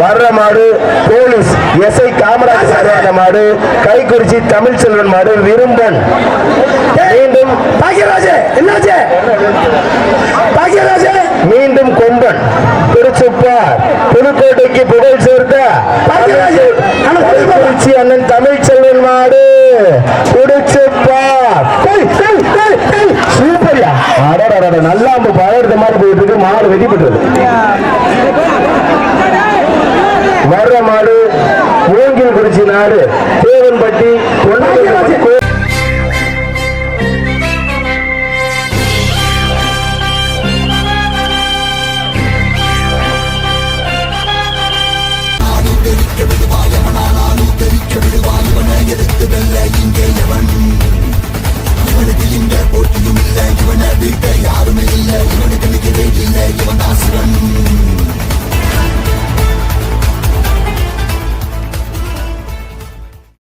வர்ற மாடு police SI Kamaraj சார்பான மாடு கைக்குறிச்சி தமிழ் செல்வன் மாடு விரும்பன். மீண்டும் மீண்டும் கொம்பன். திருச்சுப்பார். புதுக்கோட்டைக்கு புகழ் சேர்த்த. கைக்குறிச்சி அண்ணன் தமிழ் செல்வன் மாடு. குடிச்சுப்பார் சூப்பர்யா. அடடடட நல்லா பழகிறது மாதிரி போயிட்டு இருக்கு. மாடு வெட்டி பெற்றது தமிழ்நாடு தேவன்பட்டி ஒன்பது